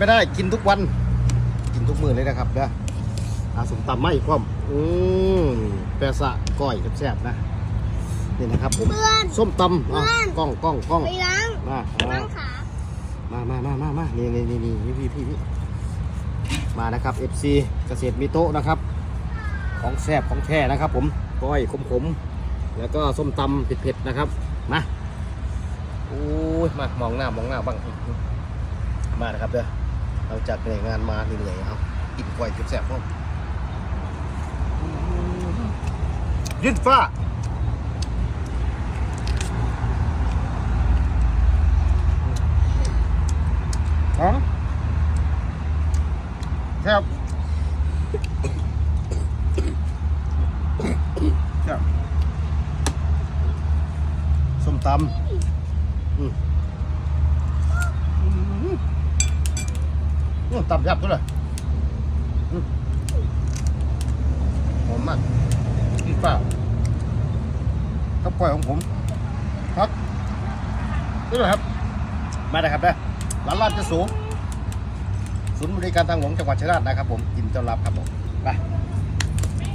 ไม่ได้กินทุกวัน กินทุกมื้อเลยนะครับเด้ออาสมตำไม่พร้อมอืมแปะสะก้อยแซ่บๆนะนี่นะครับผมเพื่อนส้มตำอะเพื่อน กล้องกล้องกล้องไปล้างมาล้ามางขามามามามามานี่นี่นี่นี่พี่พี่พี่มานะครับ FC เกษตรมีโต๊ะนะครับ ของแซ่บของแท้นะครับ ผมก้อยขมขมๆแล้วก็ส้มตำเผ็ดๆนะครับมาโอ้ยมามองหน้ามองหน้าบ้างมานะครับเด้อ เราจากเหนื่อยงานมาเหนื่อยๆเอากินก้อยแซ่บๆพร้อมยืนฟ้าของครับครับส้มตำอืมอืม อืมตำยับด้วยอืมหอมมากพี่ป้าข้าวปล่อยของผมครับนี่เลยครับ มาเลยครับนะร้านลาดจะสูงศูนย์บริการทางหลวงจังหวัดชัยนาทนะครับผมยินดีต้อนรับครับผมไป